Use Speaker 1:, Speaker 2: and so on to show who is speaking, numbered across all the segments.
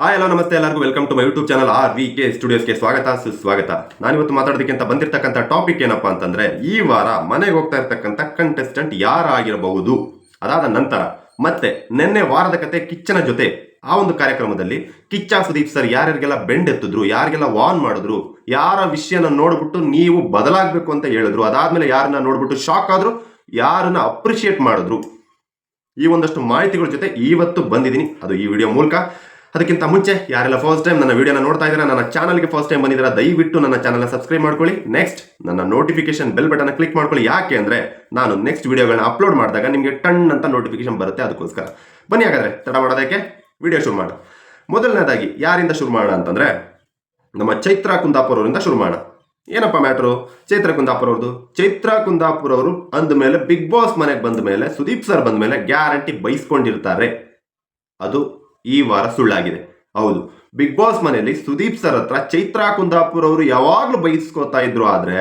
Speaker 1: Hi hello ನಮಸ್ತೆ ಎಲ್ಲರಿಗೂ. Welcome to my YouTube channel R V K ಸ್ಟುಡಿಯೋಸ್ಗೆ ಸ್ವಾಗತ, ಸುಸ್ವಾಗತ. ನಾನಿವತ್ತು ಮಾತಾಡೋದಕ್ಕಿಂತ ಬಂದಿರತಕ್ಕಂಥ ಟಾಪಿಕ್ ಏನಪ್ಪ ಅಂತಂದ್ರೆ, ಈ ವಾರ ಮನೆಗೆ ಹೋಗ್ತಾ ಇರ್ತಕ್ಕಂಥ ಕಂಟೆಸ್ಟೆಂಟ್ ಯಾರಾಗಿರಬಹುದು? ಅದಾದ ನಂತರ, ಮತ್ತೆ ನಿನ್ನೆ ವಾರದ ಕತೆ ಕಿಚ್ಚನ ಜೊತೆ, ಆ ಒಂದು ಕಾರ್ಯಕ್ರಮದಲ್ಲಿ ಕಿಚ್ಚ ಸುದೀಪ್ ಸರ್ ಯಾರ್ಯಾರಿಗೆಲ್ಲ ಬೆಂಡ್ ಎತ್ತಿದ್ರು, ಯಾರಿಗೆಲ್ಲ ವಾರ್ನ್ ಮಾಡಿದ್ರು, ಯಾರ ವಿಷಯನ ನೋಡ್ಬಿಟ್ಟು ನೀವು ಬದಲಾಗಬೇಕು ಅಂತ ಹೇಳಿದ್ರು, ಅದಾದ್ಮೇಲೆ ಯಾರನ್ನ ನೋಡ್ಬಿಟ್ಟು ಶಾಕ್ ಆದ್ರು, ಯಾರನ್ನ ಅಪ್ರಿಷಿಯೇಟ್ ಮಾಡಿದ್ರು. ಈ ಒಂದಷ್ಟು ಮಾಹಿತಿಗಳ ಜೊತೆ ಇವತ್ತು ಬಂದಿದ್ದೀನಿ. ಅದು ಈ ವಿಡಿಯೋ ಮೂಲಕ. ಅದಕ್ಕಿಂತ ಮುಂಚೆ, ಯಾರೆಲ್ಲ ಫಸ್ಟ್ ಟೈಮ್ ನನ್ನ ವಿಡಿಯೋನ ನೋಡ್ತಾ ಇದ್ದೀರಾ, ನನ್ನ ಚಾನಲ್ಗೆ ಫಸ್ಟ್ ಟೈಮ್ ಬಂದಿದ್ದೀರಾ, ದಯವಿಟ್ಟು ನನ್ನ ಚಾನಲ್ನ ಸಬ್ಸ್ಕ್ರೈಬ್ ಮಾಡ್ಕೊಳ್ಳಿ. ನೆಕ್ಸ್ಟ್ ನನ್ನ ನೋಟಿಫಿಕೇಶನ್ ಬೆಲ್ ಬಟನ್ ಕ್ಲಿಕ್ ಮಾಡ್ಕೊಳ್ಳಿ. ಯಾಕೆ ಅಂದ್ರೆ, ನಾನು ನೆಕ್ಸ್ಟ್ ವಿಡಿಯೋಗಳನ್ನ ಅಪ್ಲೋಡ್ ಮಾಡಿದಾಗ ನಿಮಗೆ ಟನ್ ಅಂತ ನೋಟಿಫಿಕೇಶನ್ ಬರುತ್ತೆ ಅದಕ್ಕೋಸ್ಕರ. ಬನ್ನಿ ಹಾಗಾದ್ರೆ, ತಡ ಮಾಡೋದಕ್ಕೆ ವಿಡಿಯೋ ಶುರು ಮಾಡೋಣ. ಮೊದಲನೇದಾಗಿ, ಯಾರಿಂದ ಶುರು ಮಾಡೋಣ ಅಂತಂದ್ರೆ, ನಮ್ಮ ಚೈತ್ರ ಕುಂದಾಪುರ ಅವರಿಂದ ಶುರು ಮಾಡೋಣ. ಏನಪ್ಪ ಮ್ಯಾಟ್ರು ಚೈತ್ರ ಕುಂದಾಪುರ ಅವ್ರದ್ದು ಚೈತ್ರ ಕುಂದಾಪುರ ಅವರು ಅಂದ ಮೇಲೆ ಬಿಗ್ ಬಾಸ್ ಮನೆಗೆ ಬಂದ ಮೇಲೆ, ಸುದೀಪ್ ಸರ್ ಬಂದ ಮೇಲೆ ಗ್ಯಾರಂಟಿ ಬೈಸ್ಕೊಂಡಿರ್ತಾರೆ. ಅದು ಈ ವಾರ ಸುಳ್ಳಾಗಿದೆ. ಹೌದು ಬಿಗ್ ಬಾಸ್ ಮನೆಯಲ್ಲಿ ಸುದೀಪ್ ಸರ್ ಹತ್ರ ಚೈತ್ರಾ ಕುಂದಾಪುರ್ ಅವರು ಯಾವಾಗಲೂ ಬೈಸ್ಕೋತಾ ಇದ್ರು ಆದ್ರೆ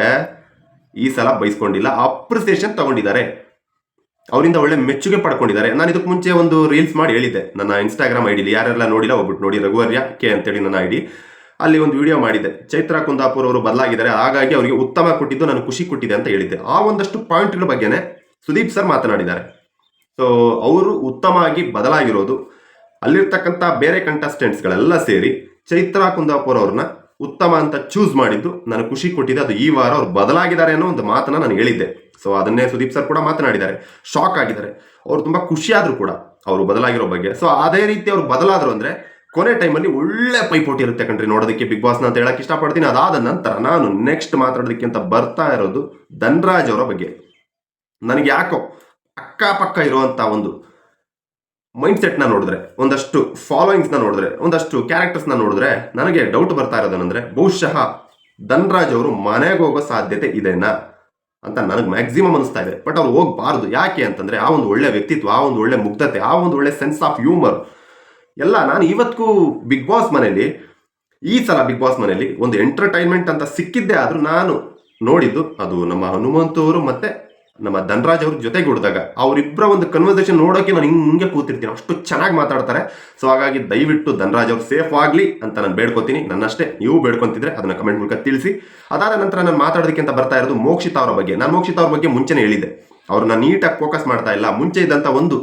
Speaker 1: ಈ ಸಲ ಬೈಸ್ಕೊಂಡಿಲ್ಲ ಅಪ್ರಿಸಿಯೇಷನ್ ತಗೊಂಡಿದ್ದಾರೆ. ಅವರಿಂದ ಒಳ್ಳೆ ಮೆಚ್ಚುಗೆ ಪಡ್ಕೊಂಡಿದ್ದಾರೆ. ನಾನು ಇದಕ್ಕೆ ಮುಂಚೆ ಒಂದು ರೀಲ್ಸ್ ಮಾಡಿ ಹೇಳಿದ್ದೆ. ನನ್ನ ಇನ್ಸ್ಟಾಗ್ರಾಮ್ ಐಡಿಲಿ ಯಾರೆಲ್ಲ ನೋಡಿಲ್ಲ, ಒಬ್ಬಿಟ್ಟು ನೋಡಿ, ರಘುವರ್ಯ ಕೆ ಅಂತೇಳಿ ನನ್ನ ಐಡಿ ಅಲ್ಲಿ ಒಂದು ವಿಡಿಯೋ ಮಾಡಿದ್ದೆ. ಚೈತ್ರಾ ಕುಂದಾಪುರ್ ಅವರು ಬದಲಾಗಿದ್ದಾರೆ, ಹಾಗಾಗಿ ಅವರಿಗೆ ಉತ್ತಮ ಕೊಟ್ಟಿದ್ದು ನಾನು ಖುಷಿ ಕೊಟ್ಟಿದೆ ಅಂತ ಹೇಳಿದ್ದೆ. ಆ ಒಂದಷ್ಟು ಪಾಯಿಂಟ್ಗಳ ಬಗ್ಗೆನೇ ಸುದೀಪ್ ಸರ್ ಮಾತನಾಡಿದ್ದಾರೆ. ಸೊ ಅವರು ಉತ್ತಮವಾಗಿ ಬದಲಾಗಿರೋದು ಅಲ್ಲಿರ್ತಕ್ಕಂಥ ಬೇರೆ ಕಂಟೆಸ್ಟೆಂಟ್ಸ್ಗಳೆಲ್ಲ ಸೇರಿ ಚೈತ್ರಾ ಕುಂದಾಪುರ ಅವ್ರನ್ನ ಉತ್ತಮ ಅಂತ ಚೂಸ್ ಮಾಡಿದ್ದು ನನಗೆ ಖುಷಿ ಕೊಟ್ಟಿದೆ. ಅದು ಈ ವಾರ ಅವ್ರು ಬದಲಾಗಿದ್ದಾರೆ ಅನ್ನೋ ಒಂದು ಮಾತನ್ನ ನಾನು ಹೇಳಿದ್ದೆ. ಸೊ ಅದನ್ನೇ ಸುದೀಪ್ ಸರ್ ಕೂಡ ಮಾತನಾಡಿದ್ದಾರೆ. ಶಾಕ್ ಆಗಿದ್ದಾರೆ. ಅವ್ರು ತುಂಬಾ ಖುಷಿಯಾದ್ರು ಕೂಡ ಅವರು ಬದಲಾಗಿರೋ ಬಗ್ಗೆ. ಸೊ ಅದೇ ರೀತಿ ಅವ್ರು ಬದಲಾದ್ರು ಅಂದ್ರೆ ಕೊನೆ ಟೈಮಲ್ಲಿ ಒಳ್ಳೆ ಪೈಪೋಟಿ ಇರುತ್ತೆ ಕಣ್ರಿ ನೋಡೋದಕ್ಕೆ ಬಿಗ್ ಬಾಸ್ನ ಅಂತ ಹೇಳಕ್ ಇಷ್ಟಪಡ್ತೀನಿ. ಅದಾದ ನಂತರ ನಾನು ನೆಕ್ಸ್ಟ್ ಮಾತಾಡೋದಕ್ಕೆ ಅಂತ ಬರ್ತಾ ಇರೋದು ಧನ್ರಾಜ್ ಅವರ ಬಗ್ಗೆ. ನನಗೆ ಯಾಕೋ ಅಕ್ಕಪಕ್ಕ ಇರುವಂತ ಒಂದು ಮೈಂಡ್ ಸೆಟ್ನ ನೋಡಿದ್ರೆ, ಒಂದಷ್ಟು ಫಾಲೋಯಿಂಗ್ಸ್ನ ನೋಡಿದ್ರೆ, ಒಂದಷ್ಟು ಕ್ಯಾರೆಕ್ಟರ್ಸ್ನ ನೋಡಿದ್ರೆ ನನಗೆ ಡೌಟ್ ಬರ್ತಾ ಇರೋದೇನಂದ್ರೆ ಬಹುಶಃ ಧನ್ರಾಜ್ ಅವರು ಮನೆಗೆ ಹೋಗೋ ಸಾಧ್ಯತೆ ಇದೆನಾ ಅಂತ ನನಗೆ ಮ್ಯಾಕ್ಸಿಮಮ್ ಅನಿಸ್ತಾ ಇದೆ. ಬಟ್ ಅವ್ರು ಹೋಗ್ಬಾರ್ದು. ಯಾಕೆ ಅಂತಂದ್ರೆ, ಆ ಒಂದು ಒಳ್ಳೆ ವ್ಯಕ್ತಿತ್ವ, ಆ ಒಂದು ಒಳ್ಳೆ ಮುಗ್ಧತೆ, ಆ ಒಂದು ಒಳ್ಳೆ ಸೆನ್ಸ್ ಆಫ್ ಹ್ಯೂಮರ್ ಎಲ್ಲ ನಾನು ಇವತ್ತಿಗೂ ಬಿಗ್ ಬಾಸ್ ಮನೆಯಲ್ಲಿ, ಈ ಸಲ ಬಿಗ್ ಬಾಸ್ ಮನೆಯಲ್ಲಿ ಒಂದು ಎಂಟರ್ಟೈನ್ಮೆಂಟ್ ಅಂತ ಸಿಕ್ಕಿದ್ದೇ ಆದರೂ ನಾನು ನೋಡಿದ್ದು ಅದು ನಮ್ಮ ಹನುಮಂತವರು ಮತ್ತೆ ನಮ್ಮ ಧನರಾಜ್ ಅವ್ರ ಜೊತೆಗೆ ಹುಡ್ದಾಗ ಅವರಿಬ್ಬರ ಒಂದು ಕನ್ವರ್ಸೇಷನ್ ನೋಡೋಕೆ ನಾನು ಹಿಂಗೆ ಕೂತಿರ್ತೀನಿ. ಅಷ್ಟು ಚೆನ್ನಾಗಿ ಮಾತಾಡ್ತಾರೆ. ಸೊ ಹಾಗಾಗಿ ದಯವಿಟ್ಟು ಧನರಾಜ್ ಅವ್ರು ಸೇಫ್ ಆಗಲಿ ಅಂತ ನಾನು ಬೇಡ್ಕೊತೀನಿ. ನನ್ನಷ್ಟೇ ನೀವು ಬೇಡ್ಕೊಂತಿದ್ರೆ ಅದನ್ನ ಕಮೆಂಟ್ ಮೂಲಕ ತಿಳಿಸಿ. ಅದಾದ ನಂತರ ನಾನು ಮಾತಾಡೋದಕ್ಕೆ ಅಂತ ಬರ್ತಾ ಇರೋದು ಮೋಕ್ಷಿತ ಅವರ ಬಗ್ಗೆ. ನಾನು ಮೋಕ್ಷಿತ ಅವ್ರ ಬಗ್ಗೆ ಮುಂಚೆನೇ ಹೇಳಿದ್ದೆ. ಅವ್ರನ್ನ ನೀಟಾಗಿ ಫೋಕಸ್ ಮಾಡ್ತಾ ಇಲ್ಲ. ಮುಂಚೆ ಇದ್ದಂಥ ಒಂದು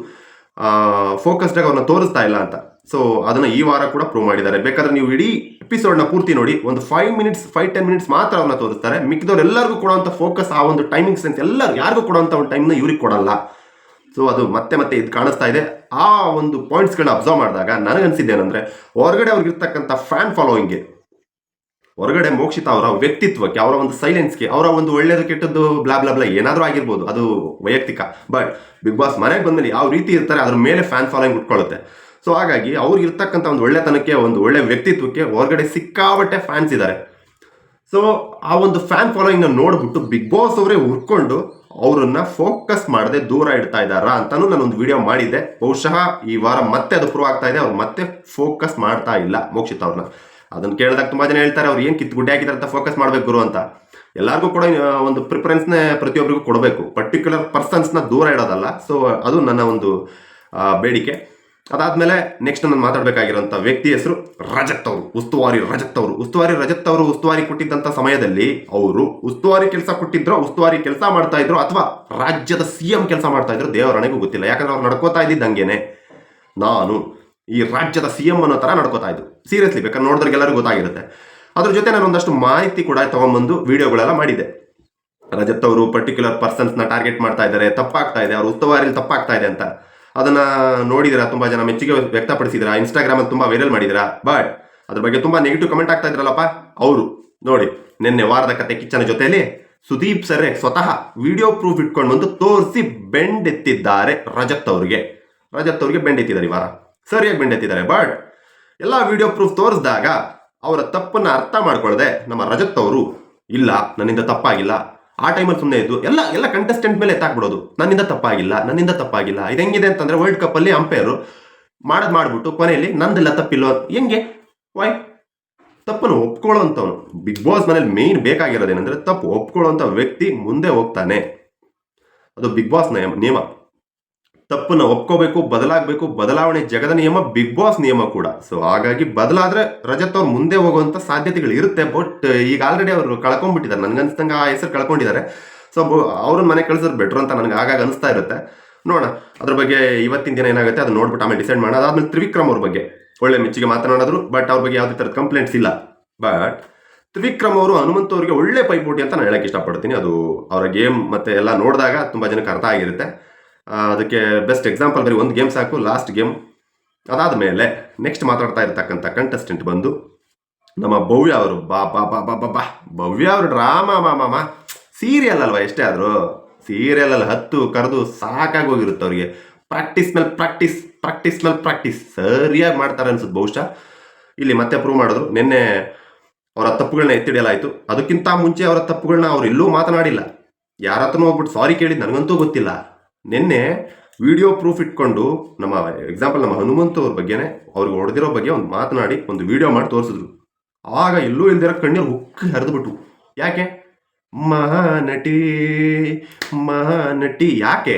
Speaker 1: ಫೋಕಸ್ಡಾಗಿ ಅವ್ರನ್ನ ತೋರಿಸ್ತಾ ಇಲ್ಲ ಅಂತ. ಸೊ ಅದನ್ನ ಈ ವಾರ ಕೂಡ ಪ್ರೂವ್ ಮಾಡಿದ್ದಾರೆ. ಬೇಕಾದ್ರೆ ನೀವು ಇಡೀ ನ ಪೂರ್ತಿ ನೋಡಿ, ಒಂದು five minutes five ten minutes ಮಾತ್ರ ಅವ್ರನ್ನ ತೋರಿಸ್ತಾರೆ. ಮಿಕ್ಕಿದವ್ರು ಎಲ್ಲರಿಗೂ ಕೊಡುವಂಥ ಫೋಕಸ್ ಆ ಒಂದು ಟೈಮಿಂಗ್ಸ್ ಅಂತ ಎಲ್ಲರೂ ಯಾರಿಗೂ ಕೊಡುವಂಥ ಒಂದು ಟೈಮ್ನ ಇವ್ರಿಗೆ ಕೊಡಲ್ಲ. ಸೊ ಅದು ಮತ್ತೆ ಮತ್ತೆ ಇದು ಕಾಣಿಸ್ತಾ ಇದೆ. ಆ ಒಂದು ಪಾಯಿಂಟ್ಸ್ಗಳನ್ನ ಅಬ್ಸರ್ವ್ ಮಾಡಿದಾಗ ನನಗನ್ಸಿದ್ದೇನೆಂದ್ರೆ ಹೊರಗಡೆ ಅವ್ರಿಗಿರ್ತಕ್ಕಂಥ ಫ್ಯಾನ್ ಫಾಲೋಯಿಂಗ್ಗೆ ಹೊರಗಡೆ ಮೋಕ್ಷಿತ ಅವರ ವ್ಯಕ್ತಿತ್ವಕ್ಕೆ, ಅವರ ಒಂದು ಸೈಲೆನ್ಸ್ಗೆ ಅವರ ಒಂದು ಒಳ್ಳೆಯದು ಕೆಟ್ಟದ್ದು ಬ್ಲಾ ಬ್ಲಾ ಬ್ಲಾ ಏನಾದರೂ ಆಗಿರ್ಬೋದು. ಅದು ವೈಯಕ್ತಿಕ. ಬಟ್ ಬಿಗ್ ಬಾಸ್ ಮನೆಗೆ ಬಂದ್ಮೇಲೆ ಯಾವ ರೀತಿ ಇರ್ತಾರೆ, ಅದ್ರ ಮೇಲೆ ಫ್ಯಾನ್ ಫಾಲೋಯಿಂಗ್ ಉಟ್ಕೊಳ್ಳುತ್ತೆ. ಸೊ ಹಾಗಾಗಿ ಅವ್ರಿಗೆ ಇರ್ತಕ್ಕಂಥ ಒಂದು ಒಳ್ಳೆತನಕ್ಕೆ, ಒಂದು ಒಳ್ಳೆ ವ್ಯಕ್ತಿತ್ವಕ್ಕೆ ಹೊರಗಡೆ ಸಿಕ್ಕಾಬಟ್ಟೆ ಫ್ಯಾನ್ಸ್ ಇದ್ದಾರೆ ಸೊ ಆ ಒಂದು ಫ್ಯಾನ್ ಫಾಲೋಯಿಂಗ್ನ ನೋಡ್ಬಿಟ್ಟು ಬಿಗ್ ಬಾಸ್ ಅವರೇ ಹುರ್ಕೊಂಡು ಅವರನ್ನ ಫೋಕಸ್ ಮಾಡದೆ ದೂರ ಇಡ್ತಾ ಇದ್ದಾರಾ ಅಂತಾನು ನಾನು ಒಂದು ವಿಡಿಯೋ ಮಾಡಿದ್ದೆ. ಬಹುಶಃ ಈ ವಾರ ಮತ್ತೆ ಅದು ಪ್ರೂವ್ ಆಗ್ತಾ ಇದೆ, ಅವ್ರು ಮತ್ತೆ ಫೋಕಸ್ ಮಾಡ್ತಾ ಇಲ್ಲ ಮೋಕ್ಷಿತ್ ಅವ್ರನ್ನ ಅದನ್ನ ಕೇಳಿದಾಗ ತುಂಬಾ ಜನ ಹೇಳ್ತಾರೆ, ಅವ್ರು ಏನು ಕಿತ್ತು ಗುಡ್ಡೆ ಹಾಕಿದ್ದಾರೆ ಅಂತ ಫೋಕಸ್ ಮಾಡ್ಬೇಕು ಗುರು ಅಂತ. ಎಲ್ಲರಿಗೂ ಕೂಡ ಒಂದು ಪ್ರಿಫರೆನ್ಸ್ನೇ ಪ್ರತಿಯೊಬ್ಬರಿಗೂ ಕೊಡಬೇಕು. ಪರ್ಟಿಕ್ಯುಲರ್ ಪರ್ಸನ್ಸ್ನ ದೂರ ಇಡೋದಲ್ಲ. ಸೊ ಅದು ನನ್ನ ಒಂದು ಬೇಡಿಕೆ. ಅದಾದ್ಮೇಲೆ ನೆಕ್ಸ್ಟ್ ನಾನು ಮಾತಾಡಬೇಕಾಗಿರೋಂಥ ವ್ಯಕ್ತಿ ಹೆಸರು ರಜತ್ ಅವರು, ಉಸ್ತುವಾರಿ ರಜತ್ ಅವರು. ಉಸ್ತುವಾರಿ ರಜತ್ ಅವರು ಉಸ್ತುವಾರಿ ಕೊಟ್ಟಿದ್ದಂಥ ಸಮಯದಲ್ಲಿ ಅವರು ಉಸ್ತುವಾರಿ ಕೆಲಸ ಕೊಟ್ಟಿದ್ರು, ಉಸ್ತುವಾರಿ ಕೆಲಸ ಮಾಡ್ತಾ ಇದ್ರು ಅಥವಾ ರಾಜ್ಯದ ಸಿ ಎಂ ಕೆಲಸ ಮಾಡ್ತಾ ಇದ್ರು ದೇವರಣೆಗೂ ಗೊತ್ತಿಲ್ಲ. ಯಾಕಂದ್ರೆ ಅವ್ರು ನಡ್ಕೋತಾ ಇದ್ದಿದ್ದಂಗೆನೆ ನಾನು ಈ ರಾಜ್ಯದ ಸಿ ಎಂ ಅನ್ನೋ ಥರ ನಡ್ಕೋತಾ ಇದ್ದು. ಸೀರಿಯಸ್ಲಿ ಬೇಕಾದ್ರೆ ನೋಡಿದ್ರಿಗೆಲ್ಲರಿಗೂ ಗೊತ್ತಾಗಿರುತ್ತೆ. ಅದ್ರ ಜೊತೆ ನಾನು ಒಂದಷ್ಟು ಮಾಹಿತಿ ಕೂಡ ತಗೊಂಬಂದು ವಿಡಿಯೋಗಳೆಲ್ಲ ಮಾಡಿದೆ. ರಜತ್ ಅವರು ಪರ್ಟಿಕ್ಯುಲರ್ ಪರ್ಸನ್ಸ್ನ ಟಾರ್ಗೆಟ್ ಮಾಡ್ತಾ ಇದ್ದಾರೆ, ತಪ್ಪಾಗ್ತಾ ಇದೆ, ಅವ್ರ ಉಸ್ತುವಾರಿಲಿ ತಪ್ಪಾಗ್ತಾ ಇದೆ ಅಂತ. ಅದನ್ನ ನೋಡಿದಿರಾ? ತುಂಬಾ ಜನ ಮೆಚ್ಚುಗೆ ವ್ಯಕ್ತಪಡಿಸಿದಿರಾ? ಇನ್ಸ್ಟಾಗ್ರಾಮ್ ಅಲ್ಲಿ ತುಂಬಾ ವೈರಲ್ ಮಾಡಿದಿರಾ? ಬಟ್ ಅದ್ರ ಬಗ್ಗೆ ತುಂಬಾ ನೆಗೆಟಿವ್ ಕಮೆಂಟ್ ಆಗ್ತಾ ಇದ್ರಲ್ಲಪ್ಪ? ಅವರು. ನೋಡಿ, ನಿನ್ನೆ ವಾರದ ಕತೆ ಕಿಚ್ಚನ ಜೊತೆಯಲ್ಲಿ ಸುದೀಪ್ ಸರ್ ಸ್ವತಃ ವಿಡಿಯೋ ಪ್ರೂಫ್ ಇಟ್ಕೊಂಡು ಬಂದು ತೋರಿಸಿ ಬೆಂಡೆತ್ತಿದ್ದಾರೆ ರಜತ್ ಅವ್ರಿಗೆ. ರಜತ್ ಅವ್ರಿಗೆ ಬೆಂಡೆತ್ತಿದ್ದಾರೆ ಈ ವಾರ. ಸರಿಯಾಗಿ ಬೆಂಡೆತ್ತಿದ್ದಾರೆ. ಬಟ್ ಎಲ್ಲ ವಿಡಿಯೋ ಪ್ರೂಫ್ ತೋರಿಸಿದಾಗ ಅವರ ತಪ್ಪನ್ನ ಅರ್ಥ ಮಾಡ್ಕೊಳ್ಳದೆ ನಮ್ಮ ರಜತ್ ಅವರು, ಇಲ್ಲ, ನನ್ನಿಂದ ತಪ್ಪಾಗಿಲ್ಲ. ಆ ಟೈಮಲ್ಲಿ ಸುಮ್ಮನೆ ಇದ್ದು ಎಲ್ಲ ಎಲ್ಲ ಕಂಟೆಸ್ಟೆಂಟ್ ಮೇಲೆ ಎತ್ತಾಕ್ಬಿಡೋದು. ನನ್ನಿಂದ ತಪ್ಪಾಗಿಲ್ಲ ನನ್ನಿಂದ ತಪ್ಪಾಗಿಲ್ಲ ಇದು ಹೆಂಗಿದೆ ಅಂತಂದ್ರೆ ವರ್ಲ್ಡ್ ಕಪ್ ಅಲ್ಲಿ ಅಂಪೈರು ಮಾಡೋದು ಮಾಡ್ಬಿಟ್ಟು ಕೊನೆಯಲ್ಲಿ ನಂದೆಲ್ಲ ತಪ್ಪಿಲ್ಲ ಹೆಂಗೆ? ವೈ ತಪ್ಪನ್ನು ಒಪ್ಕೊಳ್ಳೋಂಥವ್ನು ಬಿಗ್ ಬಾಸ್ ಮನೇಲಿ ಮೇನ್ ಬೇಕಾಗಿರೋದೇನೆಂದ್ರೆ ತಪ್ಪು ಒಪ್ಕೊಳ್ಳೋಂಥ ವ್ಯಕ್ತಿ ಮುಂದೆ ಹೋಗ್ತಾನೆ. ಅದು ಬಿಗ್ ಬಾಸ್ ನಿಯಮ. ತಪ್ಪನ್ನ ಒಪ್ಕೋಬೇಕು, ಬದಲಾಗಬೇಕು, ಬದಲಾವಣೆ ಜಗದ ನಿಯಮ, ಬಿಗ್ ಬಾಸ್ ನಿಯಮ ಕೂಡ. ಸೊ ಹಾಗಾಗಿ ಬದಲಾದ್ರೆ ರಜತ್ ಅವ್ರು ಮುಂದೆ ಹೋಗುವಂತ ಸಾಧ್ಯತೆಗಳು ಇರುತ್ತೆ ಬಟ್ ಈಗ ಆಲ್ರೆಡಿ ಅವರು ಕಳ್ಕೊಂಡ್ಬಿಟ್ಟಿದ್ದಾರೆ. ನನ್ಗನ್ಸ್ದಂಗೆ ಆ ಹೆಸರು ಕಳ್ಕೊಂಡಿದ್ದಾರೆ. ಸೊ ಅವ್ರನ್ನ ಮನೆ ಕಳ್ಸೋದು ಬೆಟ್ರ್ ಅಂತ ನನಗೆ ಆಗಾಗ ಅನಿಸ್ತಾ ಇರುತ್ತೆ. ನೋಡೋಣ. ಅದ್ರ ಬಗ್ಗೆ ಇವತ್ತಿನ ದಿನ ಏನಾಗುತ್ತೆ ಅದು ನೋಡ್ಬಿಟ್ಟು ಆಮೇಲೆ ಡಿಸೈಡ್ ಮಾಡೋಣ. ಅದಾದ್ಮೇಲೆ ತ್ರಿವಿಕ್ರಮ್ ಅವ್ರ ಬಗ್ಗೆ. ಒಳ್ಳೆ ಮೆಚ್ಚುಗೆ ಮಾತನಾಡಿದ್ರು ಬಟ್ ಅವ್ರ ಬಗ್ಗೆ ಯಾವುದೇ ಥರದ ಕಂಪ್ಲೇಂಟ್ಸ್ ಇಲ್ಲ. ಬಟ್ ತ್ರಿವಿಕ್ರಮ್ ಅವರು ಹನುಮಂತ ಅವರಿಗೆ ಒಳ್ಳೆ ಪೈಪೋಟಿ ಅಂತ ನಾನು ಹೇಳಕ್ಕೆ ಇಷ್ಟಪಡ್ತೀನಿ. ಅದು ಅವರ ಗೇಮ್ ಮತ್ತೆ ಎಲ್ಲ ನೋಡಿದಾಗ ತುಂಬ ಜನಕ್ಕೆ ಅರ್ಥ ಆಗಿರುತ್ತೆ. ಅದಕ್ಕೆ ಬೆಸ್ಟ್ ಎಕ್ಸಾಂಪಲ್ ಬರೀ ಒಂದು ಗೇಮ್ ಸಾಕು ಲಾಸ್ಟ್ ಗೇಮ್ ಅದಾದ ಮೇಲೆ ನೆಕ್ಸ್ಟ್ ಮಾತಾಡ್ತಾ ಇರ್ತಕ್ಕಂಥ ಕಂಟೆಸ್ಟೆಂಟ್ ಬಂದು ನಮ್ಮ ಭವ್ಯ ಅವರು, ಬಾ ಬಾ ಬಾ ಬಾ ಬಾ ಬಾ. ಭವ್ಯ ಅವರು ಡ್ರಾಮಾ ಮಾ ಮಾ ಸೀರಿಯಲ್ ಅಲ್ವಾ ಎಷ್ಟೇ ಆದರೂ? ಸೀರಿಯಲ್ ಅಲ್ಲಿ ಹತ್ತು ಕರೆದು ಸಾಕಾಗಿ ಹೋಗಿರುತ್ತೆ ಅವರಿಗೆ. ಪ್ರಾಕ್ಟೀಸ್ ಮೇಲೆ ಪ್ರಾಕ್ಟೀಸ್ ಪ್ರಾಕ್ಟೀಸ್ ಮೇಲೆ ಪ್ರಾಕ್ಟೀಸ್ ಸರಿಯಾಗಿ ಮಾಡ್ತಾರೆ ಅನ್ಸುತ್ತೆ ಬಹುಶಃ. ಇಲ್ಲಿ ಮತ್ತೆ ಪ್ರೂವ್ ಮಾಡಿದ್ರು. ನಿನ್ನೆ ಅವರ ತಪ್ಪುಗಳನ್ನ ಎತ್ತಿಡಿಯಲಾಯಿತು ಅದಕ್ಕಿಂತ ಮುಂಚೆ ಅವರ ತಪ್ಪುಗಳನ್ನ ಅವ್ರು ಎಲ್ಲೂ ಮಾತನಾಡಿಲ್ಲ. ಯಾರ ಹತ್ರನೂ ಹೋಗ್ಬಿಟ್ಟು ಸಾರಿ ಕೇಳಿದ್ದು ನನಗಂತೂ ಗೊತ್ತಿಲ್ಲ. ನಿನ್ನೆ ವಿಡಿಯೋ ಪ್ರೂಫ್ ಇಟ್ಕೊಂಡು ನಮ್ಮ ಎಕ್ಸಾಂಪಲ್ ನಮ್ಮ ಹನುಮಂತ ಅವ್ರ ಬಗ್ಗೆನೇ, ಅವ್ರಿಗೆ ಹೊಡೆದಿರೋ ಬಗ್ಗೆ ಒಂದು ಮಾತನಾಡಿ, ಒಂದು ವಿಡಿಯೋ ಮಾಡಿ ತೋರಿಸಿದ್ರು. ಆಗ ಎಲ್ಲೂ ಇಲ್ದಿರೋ ಕಣ್ಣೀರು ಹುಕ್ಕಿ ಹರಿದ್ಬಿಟ್ಟು ಯಾಕೆ? ಮಹಾನಟಿ ಮಹಾನಟಿ. ಯಾಕೆ?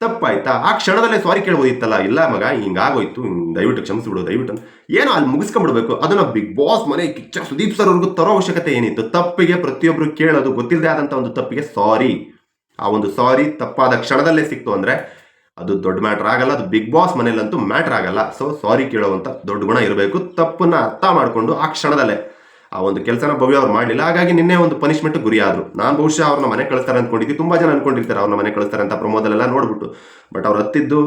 Speaker 1: ತಪ್ಪಾಯ್ತಾ? ಆ ಕ್ಷಣದಲ್ಲೇ ಸಾರಿ ಕೇಳ್ಬೋದಿತ್ತಲ್ಲ? ಇಲ್ಲ ಮಗ, ಹಿಂಗಾಗೋಯ್ತು, ಹಿಂಗ್ ದಯವಿಟ್ಟು ಕ್ಷಮಿಸ್ಬಿಡು, ದಯವಿಟ್ಟು. ಏನೋ ಅಲ್ಲಿ ಮುಗಿಸ್ಕೊಂಡ್ಬಿಡ್ಬೇಕು ಅದನ್ನ ಬಿಗ್ ಬಾಸ್ ಮನೆ ಕಿಚ್ಚ ಸುದೀಪ್ ಸರ್ ಅವ್ರಿಗೂ ತರೋ ಅವಶ್ಯಕತೆ ಏನಿತ್ತು? ತಪ್ಪಿಗೆ ಪ್ರತಿಯೊಬ್ಬರು ಕೇಳೋದು ಗೊತ್ತಿಲ್ಲದೆ ಆದಂಥ ಒಂದು ತಪ್ಪಿಗೆ ಸಾರಿ ಆ ಒಂದು ಸಾರಿ ತಪ್ಪಾದ ಕ್ಷಣದಲ್ಲೇ ಸಿಕ್ತು ಅಂದರೆ ಅದು ದೊಡ್ಡ ಮ್ಯಾಟ್ರ್ ಆಗಲ್ಲ, ಅದು ಬಿಗ್ ಬಾಸ್ ಮನೇಲಂತೂ ಮ್ಯಾಟ್ರ್ ಆಗಲ್ಲ. ಸೊ ಸಾರಿ ಕೇಳುವಂಥ ದೊಡ್ಡ ಗುಣ ಇರಬೇಕು. ತಪ್ಪನ್ನ ಅರ್ಥ ಮಾಡಿಕೊಂಡು ಆ ಕ್ಷಣದಲ್ಲೇ ಆ ಒಂದು ಕೆಲಸನ ಭವ್ಯ ಅವ್ರು ಮಾಡಲಿಲ್ಲ. ಹಾಗಾಗಿ ನಿನ್ನೆ ಒಂದು ಪನಿಷ್ಮೆಂಟ್ ಗುರಿ ಆದ್ರು. ನಾನು ಬಹುಶಃ ಅವ್ರನ್ನ ಮನೆ ಕಳಿಸ್ತಾರೆ ಅಂದ್ಕೊಂಡಿದ್ದೆ ತುಂಬ ಜನ ಅನ್ಕೊಂಡಿರ್ತಾರೆ ಅವ್ರನ್ನ ಮನೆ ಕಳಿಸ್ತಾರೆ ಅಂತ ಪ್ರಮೋದಲ್ಲೆಲ್ಲ ನೋಡ್ಬಿಟ್ಟು. ಬಟ್ ಅವ್ರು ಹತ್ತಿದ್ದು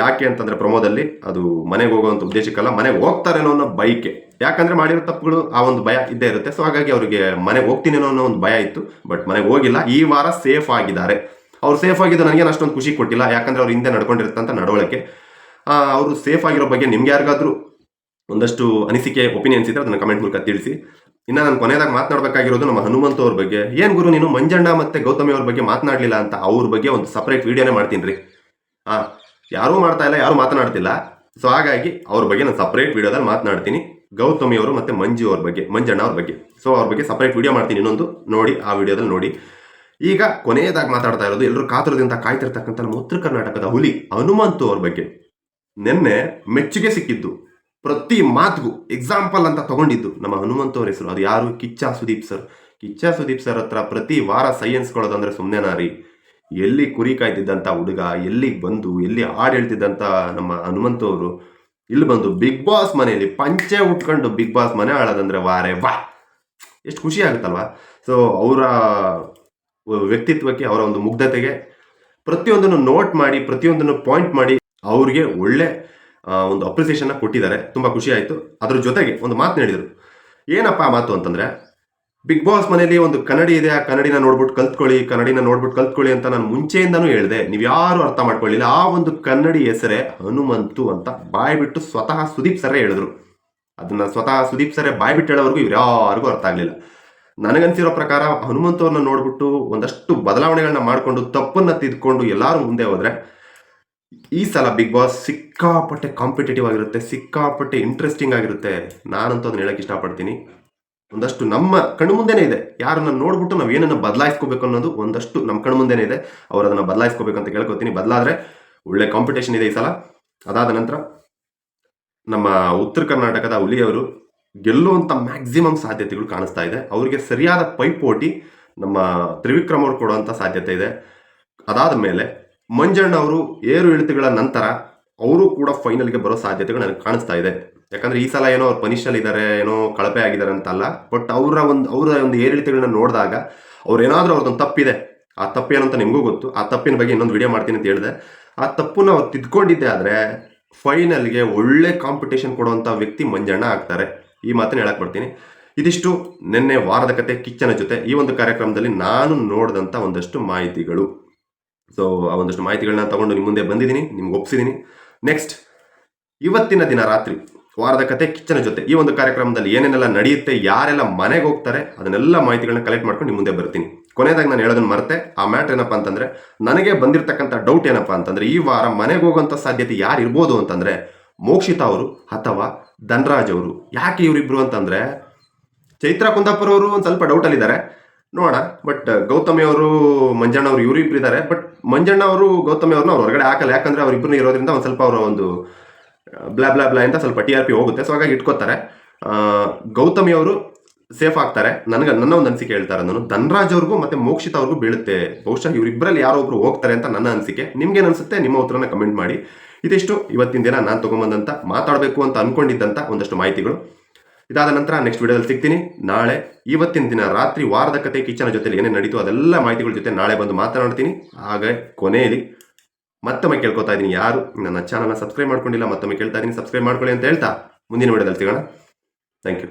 Speaker 1: ಯಾಕೆ ಅಂತಂದ್ರೆ ಪ್ರಮೋದಲ್ಲಿ ಅದು ಮನೆಗೆ ಹೋಗುವಂತ ಉದ್ದೇಶಕ್ಕಲ್ಲ, ಮನೆಗೆ ಹೋಗ್ತಾರೆ ಅನ್ನೋ ಬೈಕೆ ಯಾಕಂದ್ರೆ ಮಾಡಿರೋ ತಪ್ಪುಗಳು ಆ ಒಂದು ಭಯ ಇದ್ದೇ ಇರುತ್ತೆ. ಸೊ ಹಾಗಾಗಿ ಅವರಿಗೆ ಮನೆಗೆ ಹೋಗ್ತೀನೇನೋ ಅನ್ನೋ ಒಂದು ಭಯ ಇತ್ತು. ಬಟ್ ಮನೆಗೆ ಹೋಗಿಲ್ಲ. ಈ ವಾರ ಸೇಫ್ ಆಗಿದ್ದಾರೆ. ಅವ್ರು ಸೇಫ್ ಆಗಿದ್ದು ನನಗೇನು ಅಷ್ಟೊಂದು ಖುಷಿ ಕೊಟ್ಟಿಲ್ಲ. ಯಾಕಂದ್ರೆ ಅವ್ರು ಹಿಂದೆ ನಡ್ಕೊಂಡಿರ್ತಂತ ನಡವಳಿಕೆ. ಅವರು ಸೇಫ್ ಆಗಿರೋ ಬಗ್ಗೆ ನಿಮ್ಗೆ ಯಾರಿಗಾದ್ರೂ ಒಂದಷ್ಟು ಅನಿಸಿಕೆ ಒಪಿನಿಯನ್ಸ್ ಇದ್ರೆ ಅದನ್ನ ಕಮೆಂಟ್ ಮೂಲಕ ತಿಳಿಸಿ. ಇನ್ನ ನಾನು ಕೊನೆಯದಾಗ ಮಾತನಾಡಬೇಕಾಗಿರೋದು ನಮ್ಮ ಹನುಮಂತ ಅವ್ರ ಬಗ್ಗೆ. ಏನ್ ಗುರು, ನೀನು ಮಂಜಣ್ಣ ಮತ್ತೆ ಗೌತಮಿ ಅವ್ರ ಬಗ್ಗೆ ಮಾತನಾಡಲಿಲ್ಲ ಅಂತ ಅವ್ರ ಬಗ್ಗೆ ಒಂದು ಸಪ್ರೇಟ್ ವಿಡಿಯೋನೇ ಮಾಡ್ತೀನಿ ರೀ. ಹಾ ಯಾರೂ ಮಾಡ್ತಾ ಇಲ್ಲ, ಯಾರು ಮಾತನಾಡ್ತಿಲ್ಲ. ಸೊ ಹಾಗಾಗಿ ಅವ್ರ ಬಗ್ಗೆ ನಾನು ಸಪ್ರೇಟ್ ವಿಡಿಯೋದಲ್ಲಿ ಮಾತನಾಡ್ತೀನಿ. ಗೌತಮಿ ಅವರು ಮತ್ತೆ ಮಂಜು ಅವ್ರ ಬಗ್ಗೆ, ಮಂಜಣ್ಣ ಅವ್ರ ಬಗ್ಗೆ. ಸೊ ಅವ್ರ ಬಗ್ಗೆ ಸಪ್ರೇಟ್ ವಿಡಿಯೋ ಮಾಡ್ತೀನಿ ಇನ್ನೊಂದು. ನೋಡಿ, ಆ ವಿಡಿಯೋದಲ್ಲಿ ನೋಡಿ. ಈಗ ಕೊನೆಯದಾಗಿ ಮಾತಾಡ್ತಾ ಇರೋದು ಎಲ್ಲರೂ ಕಾತುರದಿಂದ ಕಾಯ್ತಿರ್ತಕ್ಕಂಥ ನಮ್ಮ ಉತ್ತರ ಕರ್ನಾಟಕದ ಹುಲಿ ಹನುಮಂತು ಅವ್ರ ಬಗ್ಗೆ. ನಿನ್ನೆ ಮೆಚ್ಚುಗೆ ಸಿಕ್ಕಿದ್ದು. ಪ್ರತಿ ಮಾತಿಗೂ ಎಕ್ಸಾಂಪಲ್ ಅಂತ ತಗೊಂಡಿದ್ದು ನಮ್ಮ ಹನುಮಂತ ಅವ್ರ ಹೆಸರು. ಅದು ಯಾರು? ಕಿಚ್ಚ ಸುದೀಪ್ ಸರ್ ಕಿಚ್ಚ ಸುದೀಪ್ ಸರ್ ಹತ್ರ ಪ್ರತಿ ವಾರ ಸೈಯನ್ಸ್ಕೊಳ್ಳೋದಂದ್ರೆ ಸುಮ್ಮನೆ ನಾರಿ ಎಲ್ಲಿ ಕುರಿ ಕಾಯ್ತಿದ್ದಂಥ ಹುಡುಗ ಎಲ್ಲಿ ಬಂದು, ಎಲ್ಲಿ ಹಾಡು ಹೇಳ್ತಿದ್ದಂಥ ನಮ್ಮ ಹನುಮಂತ ಅವರು ಇಲ್ಲಿ ಬಂದು ಬಿಗ್ ಬಾಸ್ ಮನೆಯಲ್ಲಿ ಪಂಚೆ ಉಟ್ಕೊಂಡು ಬಿಗ್ ಬಾಸ್ ಮನೆ ಆಳೋದಂದ್ರೆ ವಾರೆ ವಾ. ಎಷ್ಟು ಖುಷಿ ಆಗುತ್ತಲ್ವಾ? ಸೊ ಅವರ ವ್ಯಕ್ತಿತ್ವಕ್ಕೆ, ಅವರ ಒಂದು ಮುಗ್ಧತೆಗೆ ಪ್ರತಿಯೊಂದನ್ನು ನೋಟ್ ಮಾಡಿ, ಪ್ರತಿಯೊಂದನ್ನು ಪಾಯಿಂಟ್ ಮಾಡಿ ಅವ್ರಿಗೆ ಒಳ್ಳೆ ಒಂದು ಅಪ್ರಿಸಿಯೇಷನ್ ಕೊಟ್ಟಿದ್ದಾರೆ. ತುಂಬ ಖುಷಿ ಆಯಿತು. ಅದ್ರ ಜೊತೆಗೆ ಒಂದು ಮಾತು ಹೇಳಿದರು ಏನಪ್ಪ ಮಾತು ಅಂತಂದ್ರೆ ಬಿಗ್ ಬಾಸ್ ಮನೆಯಲ್ಲಿ ಒಂದು ಕನ್ನಡಿ ಇದೆ, ಆ ಕನ್ನಡಿನ ನೋಡ್ಬಿಟ್ಟು ಕಲ್ತ್ಕೊಳ್ಳಿ, ಕನ್ನಡಿನ ನೋಡ್ಬಿಟ್ಟು ಕಲ್ತ್ಕೊಳ್ಳಿ ಅಂತ ನಾನು ಮುಂಚೆಯಿಂದನೂ ಹೇಳಿದೆ. ನೀವು ಯಾರು ಅರ್ಥ ಮಾಡ್ಕೊಳ್ಳಿಲ್ಲ. ಆ ಒಂದು ಕನ್ನಡಿ ಹೆಸರೇ ಹನುಮಂತು ಅಂತ ಬಾಯ್ಬಿಟ್ಟು ಸ್ವತಃ ಸುದೀಪ್ ಸರೇ ಹೇಳಿದ್ರು. ಅದನ್ನ ಸ್ವತಃ ಸುದೀಪ್ ಸರೇ ಬಾಯ್ಬಿಟ್ಟು ಹೇಳೋವರೆಗೂ ಹೇಳೋವರೆಗೂ ಯಾರಿಗೂ ಅರ್ಥ ಆಗಲಿಲ್ಲ. ನನಗನ್ಸಿರೋ ಪ್ರಕಾರ ಹನುಮಂತವ್ರನ್ನ ನೋಡ್ಬಿಟ್ಟು ಒಂದಷ್ಟು ಬದಲಾವಣೆಗಳನ್ನ ಮಾಡಿಕೊಂಡು ತಪ್ಪನ್ನ ತಿದ್ಕೊಂಡು ಎಲ್ಲರೂ ಮುಂದೆ ಹೋದ್ರೆ ಈ ಸಲ ಬಿಗ್ ಬಾಸ್ ಸಿಕ್ಕಾಪಟ್ಟೆ ಕಾಂಪಿಟೇಟಿವ್ ಆಗಿರುತ್ತೆ, ಸಿಕ್ಕಾಪಟ್ಟೆ ಇಂಟ್ರೆಸ್ಟಿಂಗ್ ಆಗಿರುತ್ತೆ. ನಾನಂತೂ ಅದನ್ನ ಹೇಳಕ್ ಇಷ್ಟಪಡ್ತೀನಿ. ಒಂದಷ್ಟು ನಮ್ಮ ಕಣ್ಣು ಮುಂದೆನೇ ಇದೆ. ಯಾರನ್ನ ನೋಡ್ಬಿಟ್ಟು ನಾವು ಏನನ್ನ ಬದಲಾಯಿಸ್ಕೋಬೇಕು ಅನ್ನೋದು ಒಂದಷ್ಟು ನಮ್ಮ ಕಣ್ಣು ಮುಂದೆನೇ ಇದೆ. ಅವ್ರು ಅದನ್ನ ಬದಲಾಯಿಸ್ಕೋಬೇಕು ಅಂತ ಕೇಳ್ಕೊತೀನಿ. ಬದಲಾದ್ರೆ ಒಳ್ಳೆ ಕಾಂಪಿಟೇಷನ್ ಇದೆ ಈ ಸಲ. ಅದಾದ ನಂತರ ನಮ್ಮ ಉತ್ತರ ಕರ್ನಾಟಕದ ಹುಲಿಯವರು ಗೆಲ್ಲುವಂತ ಮ್ಯಾಕ್ಸಿಮಮ್ ಸಾಧ್ಯತೆಗಳು ಕಾಣಿಸ್ತಾ ಇದೆ. ಅವರಿಗೆ ಸರಿಯಾದ ಪೈಪೋಟಿ ನಮ್ಮ ತ್ರಿವಿಕ್ರಮ್ ಅವರು ಕೊಡುವಂತ ಸಾಧ್ಯತೆ ಇದೆ. ಅದಾದ ಮೇಲೆ ಮಂಜಣ್ಣ ಅವರು ಏರು ಇಳಿತಗಳ ನಂತರ ಅವರು ಕೂಡ ಫೈನಲ್ಗೆ ಬರೋ ಸಾಧ್ಯತೆಗಳು ನನಗೆ ಕಾಣಿಸ್ತಾ ಇದೆ. ಯಾಕಂದ್ರೆ ಈ ಸಲ ಏನೋ ಅವ್ರು ಪನಿಷಲ್ ಇದ್ದಾರೆ ಏನೋ ಕಳಪೆ ಆಗಿದ್ದಾರೆ ಅಂತಲ್ಲ ಬಟ್ ಅವರ ಒಂದು ಅವರ ಒಂದು ಏರಿಳಿತಗಳನ್ನ ನೋಡಿದಾಗ ಅವ್ರು ಏನಾದರೂ ಅವ್ರದ್ದೊಂದು ತಪ್ಪಿದೆ. ಆ ತಪ್ಪು ಏನಂತ ನಿಮಗೂ ಗೊತ್ತು. ಆ ತಪ್ಪಿನ ಬಗ್ಗೆ ಇನ್ನೊಂದು ವಿಡಿಯೋ ಮಾಡ್ತೀನಿ ಅಂತ ಹೇಳಿದೆ. ಆ ತಪ್ಪನ್ನ ಅವ್ರು ತಿದ್ಕೊಂಡಿದ್ದೆ ಆದರೆ ಫೈನಲ್ಗೆ ಒಳ್ಳೆ ಕಾಂಪಿಟೇಷನ್ ಕೊಡುವಂಥ ವ್ಯಕ್ತಿ ಮಂಜಣ್ಣ ಆಗ್ತಾರೆ. ಈ ಮಾತನ್ನ ಹೇಳಕ್ ಬರ್ತೀನಿ. ಇದಿಷ್ಟು ನಿನ್ನೆ ವಾರದ ಕತೆ ಕಿಚ್ಚನ ಜೊತೆ. ಈ ಒಂದು ಕಾರ್ಯಕ್ರಮದಲ್ಲಿ ನಾನು ನೋಡಿದಂಥ ಒಂದಷ್ಟು ಮಾಹಿತಿಗಳು. ಸೊ ಆ ಒಂದಷ್ಟು ಮಾಹಿತಿಗಳನ್ನ ತಗೊಂಡು ನಿಮ್ಮ ಮುಂದೆ ಬಂದಿದ್ದೀನಿ, ನಿಮ್ಗೆ ಒಪ್ಸಿದ್ದೀನಿ ನೆಕ್ಸ್ಟ್ ಇವತ್ತಿನ ದಿನ ರಾತ್ರಿ. ವಾರದ ಕತೆ ಕಿಚ್ಚನ ಜೊತೆ. ಈ ಒಂದು ಕಾರ್ಯಕ್ರಮದಲ್ಲಿ ಏನೇನೆಲ್ಲ ನಡೆಯುತ್ತೆ, ಯಾರೆಲ್ಲ ಮನೆಗೆ ಹೋಗ್ತಾರೆ, ಅದನ್ನೆಲ್ಲ ಮಾಹಿತಿಗಳನ್ನ ಕಲೆಕ್ಟ್ ಮಾಡ್ಕೊಂಡು ನಿಮ್ಮ ಮುಂದೆ ಬರ್ತೀನಿ. ಕೊನೆಯದಾಗಿ ನಾನು ಹೇಳೋದನ್ನ ಮರೆತೆ, ಆ ಮ್ಯಾಟ್ ಏನಪ್ಪ ಅಂತಂದ್ರೆ, ನನಗೆ ಬಂದಿರತಕ್ಕಂಥ ಡೌಟ್ ಏನಪ್ಪ ಅಂತಂದ್ರೆ, ಈ ವಾರ ಮನೆಗೆ ಹೋಗುವಂಥ ಸಾಧ್ಯತೆ ಯಾರು ಇರ್ಬೋದು ಅಂತಂದ್ರೆ, ಮೋಕ್ಷಿತಾ ಅವರು ಅಥವಾ ಧನರಾಜ್ ಅವರು. ಯಾಕೆ ಇವರಿಬ್ರು ಅಂತಂದ್ರೆ, ಚೈತ್ರ ಕುಂದಾಪುರ ಅವರು ಒಂದು ಸ್ವಲ್ಪ ಡೌಟಲ್ಲಿದ್ದಾರೆ ನೋಡೋಣ ಬಟ್ ಗೌತಮಿ ಅವರು, ಮಂಜಣ್ಣ ಅವರು ಇವರು ಇಬ್ರು ಇದ್ದಾರೆ ಬಟ್ ಮಂಜಣ್ಣ ಅವರು, ಗೌತಮಿ ಅವ್ರನ್ನ ಅವ್ರು ಹೊರಗಡೆ ಹಾಕಲ್ಲ. ಯಾಕಂದ್ರೆ ಅವ್ರಿಬ್ರು ಇರೋದ್ರಿಂದ ಒಂದು ಸ್ವಲ್ಪ ಅವರ ಒಂದು ಬ್ಲಾ ಬ್ಲಾ ಬ್ಲಾ ಅಂತ ಸ್ವಲ್ಪ ಟಿ ಆರ್ ಪಿ ಹೋಗುತ್ತೆ. ಸೊ ಹಾಗಾಗಿ ಇಟ್ಕೋತಾರೆ. ಗೌತಮಿ ಅವರು ಸೇಫ್ ಆಗ್ತಾರೆ. ನನಗೆ, ನನ್ನ ಒಂದು ಅನಿಸಿಕೆ ಹೇಳ್ತಾರೆ ನಾನು ಧನ್ರಾಜ್ ಅವ್ರಿಗೂ ಮತ್ತೆ ಮೋಕ್ಷಿತ ಅವ್ರಿಗೂ ಬೀಳುತ್ತೆ. ಬಹುಶಃ ಇವರಿಬ್ಬರಲ್ಲಿ ಯಾರೋ ಒಬ್ರು ಹೋಗ್ತಾರೆ ಅಂತ ನನ್ನ ಅನಿಸಿಕೆ. ನಿಮ್ಗೆ ಅನ್ಸುತ್ತೆ? ನಿಮ್ಮ ಉತ್ತರನ ಕಮೆಂಟ್ ಮಾಡಿ. ಇದಿಷ್ಟು. ಇವತ್ತಿನ ದಿನ ನಾನು ತಗೊಂಬಂದಂತ, ಮಾತಾಡಬೇಕು ಅಂತ ಅನ್ಕೊಂಡಿದ್ದಂತ ಒಂದಷ್ಟು ಮಾಹಿತಿಗಳು. ಇದಾದ ನಂತರ ನೆಕ್ಸ್ಟ್ ವಿಡಿಯೋದಲ್ಲಿ ಸಿಗ್ತೀನಿ. ನಾಳೆ, ಇವತ್ತಿನ ದಿನ ರಾತ್ರಿ ವಾರದ ಕತೆ ಕಿಚನ ಜೊತೆಲಿ ಏನೇನು ನಡೀತು ಅದೆಲ್ಲ ಮಾಹಿತಿಗಳ ಜೊತೆ ನಾಳೆ ಬಂದು ಮಾತನಾಡ್ತೀನಿ. ಹಾಗೆ ಕೊನೆಯಲ್ಲಿ ಮತ್ತೊಮ್ಮೆ ಕೇಳ್ಕೊತಾ ಇದ್ದೀನಿ. ಯಾರು ನನ್ನ ಚಾನಲ್ನ ಸಬ್ಸ್ಕ್ರೈಬ್ ಮಾಡ್ಕೊಂಡಿಲ್ಲ, ಮತ್ತೊಮ್ಮೆ ಕೇಳ್ತಾ ಇದ್ದೀನಿ. ಸಬ್ಸ್ಕ್ರೈಬ್ ಮಾಡ್ಕೊಳ್ಳಿ ಅಂತ ಹೇಳ್ತಾ ಮುಂದಿನ ವಿಡಿಯೋದಲ್ಲಿ ಸಿಗೋಣ. Thank you